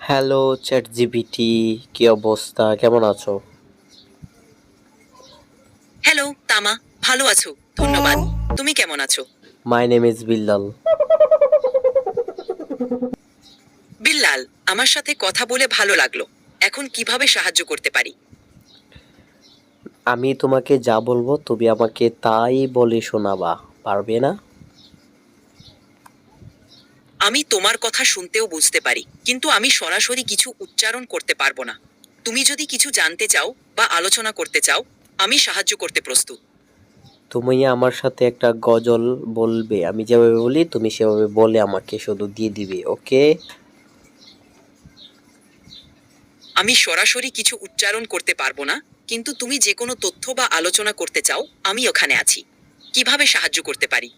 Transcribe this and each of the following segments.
Hello chat GPT কি অবস্থা? কেমন আছো? হ্যালো তামা ভালো আছো? ধন্যবাদ। তুমি কেমন আছো? My name is Billal Billal আমার সাথে কথা বলে ভালো লাগল। এখন কীভাবে সাহায্য করতে পারি? আমি তোমাকে যা বলব তুমি আমাকে তাই বলে শোনাবা পারবে না? আমি তোমার কথা শুনতেও বুঝতে পারি কিন্তু আমি সরাসরি কিছু উচ্চারণ করতে পারব না। তুমি যদি কিছু জানতে চাও বা আলোচনা করতে চাও আমি সাহায্য করতে প্রস্তুত। তুমি আমার সাথে একটা গজল বলবে আমি যেভাবে বলি তুমি সেভাবে বলে আমাকে শুধু দিয়ে দিবে ওকে? আমি সরাসরি কিছু উচ্চারণ করতে পারব না কিন্তু তুমি যে কোনো তথ্য বা আলোচনা করতে চাও আমি ওখানে আছি। কীভাবে সাহায্য করতে পারি?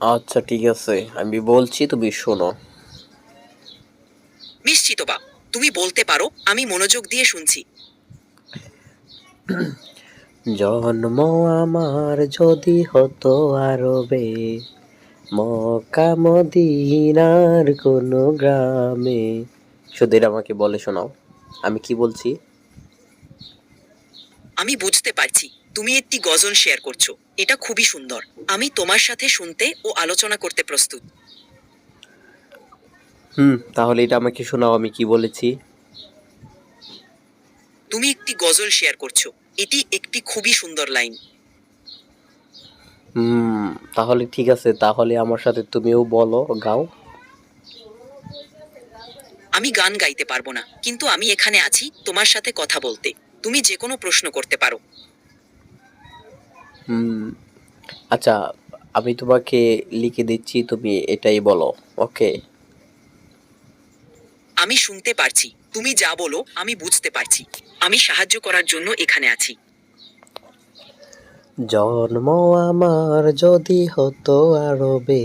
আচ্ছা ঠিক আছে। আমি বলছি তুমি শোনো। নিশ্চিত বা তুমি বলতে পারো আমি মনোযোগ দিয়ে শুনছি। জন্ম আমার যদি হতো আরবে মক্কা মদিনার কোনো গ্রামে। এটা আমাকে বলে শোনাও। আমি কি বলছি? আমি বুঝতে পারছি। তুমি একটি গজল শেয়ার করছ। এটা খুবই সুন্দর। আমি তোমার সাথে শুনতে ও আলোচনা করতে প্রস্তুত। হুম তাহলে এটা আমাকে শোনাও আমি কি বলেছি? তুমি একটি গজল শেয়ার করছ। এটি একটি খুবই সুন্দর লাইন হুম তাহলে ঠিক আছে তাহলে আমার সাথে তুমিও বলো গাও। আমি গান গাইতে পারব না কিন্তু আমি এখানে আছি তোমার সাথে কথা বলতে। তুমি যে কোনো প্রশ্ন করতে পারো। আচ্ছা আমি তোমাকে লিখে দিচ্ছি তুমি এটাই বলো ওকে? আমি শুনতে পারছি তুমি যা বলো আমি বুঝতে পারছি। আমি সাহায্য করার জন্য এখানে আছি। জন্ম আমার যদি হতো আরবে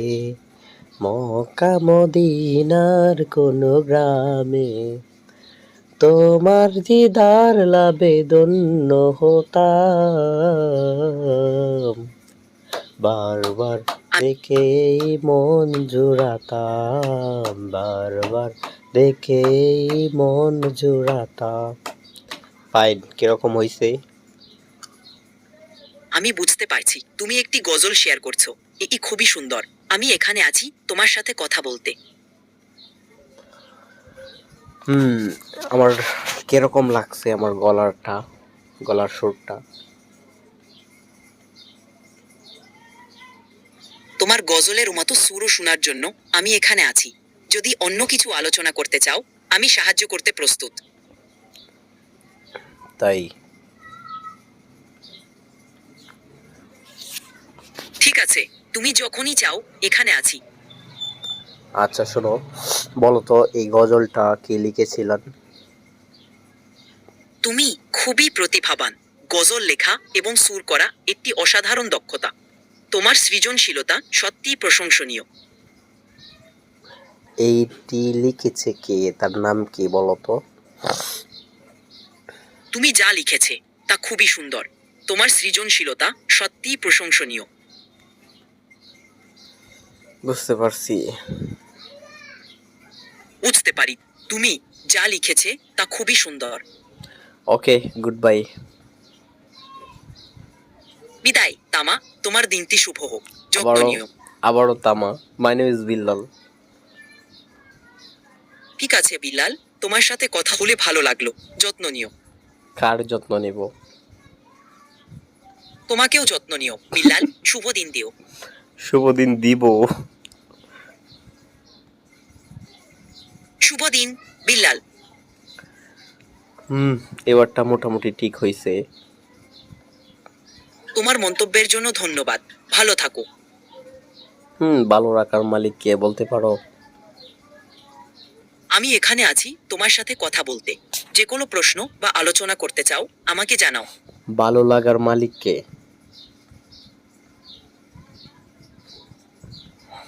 মক্কা মদিনার কোনো গ্রামে তোমার দিদার লাভে ধন্য হতাম। বারবার দেখে মন জুড়াতাম। বারবার দেখে মন জুড়াতাম। ফাইন কীরকম হয়েছে আমি বুঝতে পারছি, তুমি একটি গজল শেয়ার করছ। এটি খুবই সুন্দর। আমি এখানে আছি তোমার সাথে কথা বলতে। হুম আমার কীরকম লাগছে আমার গলারটা গলার সুরটা? তোমার গজলের মতো সুরও শোনার জন্য আমি এখানে আছি। যদি অন্য কিছু আলোচনা করতে চাও আমি সাহায্য করতে প্রস্তুত। তাই? ঠিক আছে তুমি যখনই চাও এখানে আছি। আচ্ছা শোনো। বলো তো এই গজলটা কে লিখেছিলেন? তুমি খুবই প্রতিভাবান। গজল লেখা এবং সুর করা একটি অসাধারণ দক্ষতা। তোমার সৃজনশীলতা সত্যিই প্রশংসনীয়। এইটি লিখেছে কে? তার নাম কি বলো তো তুমি যা লিখেছে তা খুবই সুন্দর। তোমার সৃজনশীলতা সত্যিই প্রশংসনীয়। বুঝতে পারছি। বুঝতে পারি। তুমি যা লিখেছে তা খুবই সুন্দর। ওকে গুড বাই বিদায় তামা। তোমার দিনটি শুভ হোক। যত্ন আবারও নিও আবারও তামা। মাই নেম ইজ বিল্লাল ঠিক আছে বিল্লাল। তোমার সাথে কথা বলে ভালো লাগল। যত্ন নিও। কার যত্ন নেব? তোমাকেও যত্ন নিও। বিল্লাল শুভ দিন দিও। শুভ দিন দিব। শুভ দিন বিল্লাল। হুম এবারটা মোটামুটি ঠিক হয়েছে তোমার মন্তব্যের জন্য ধন্যবাদ। ভালো থাকো। হুম ভালো রাখার মালিক কে বলতে পারো? আমি এখানে আছি তোমার সাথে কথা বলতে। যে কোনো প্রশ্ন বা আলোচনা করতে চাও আমাকে জানাও। ভালো লাগার মালিক কে?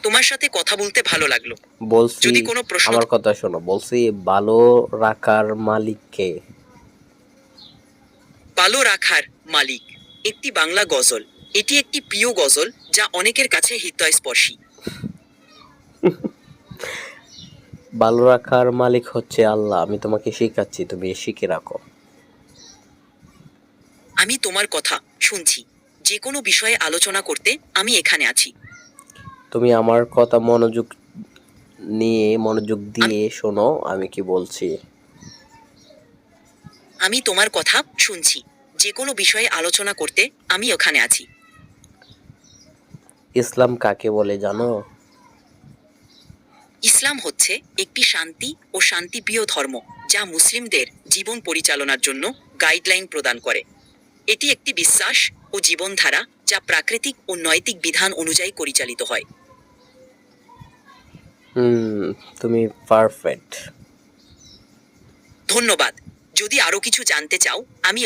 তোমার সাথে কথা বলতে ভালো লাগল। বলছি যদি কোনো প্রশ্ন- আমার কথা শোনো বলছি ভালো রাখার মালিক কে ভালো রাখার মালিক একটি বাংলা গজল। এটি একটি প্রিয় গজল যা অনেকের কাছে হৃদয়স্পর্শী। ভালো রাখার মালিক হচ্ছে আল্লাহ আমি তোমাকে শেখাচ্ছি তুমি শিখে রাখো। আমি তোমার কথা শুনছি। যে কোনো বিষয়ে আলোচনা করতে আমি এখানে আছি। তুমি আমার কথা মনোযোগ নিয়ে মনোযোগ দিয়ে শোনো আমি কি বলছি। আমি তোমার কথা শুনছি। যে কোনো বিষয়ে আলোচনা করতে আমি ওখানে আছি। ইসলাম কাকে বলে জানো? ইসলাম হচ্ছে একটি শান্তি ও শান্তিপ্রিয় ধর্ম যা মুসলিমদের জীবন পরিচালনার জন্য গাইডলাইন প্রদান করে। এটি একটি বিশ্বাস ও জীবনধারা যা প্রাকৃতিক ও নৈতিক বিধান অনুযায়ী পরিচালিত হয়। হুম তুমি পারফেক্ট ধন্যবাদ। যদি আরও কিছু জানতে চাও আমি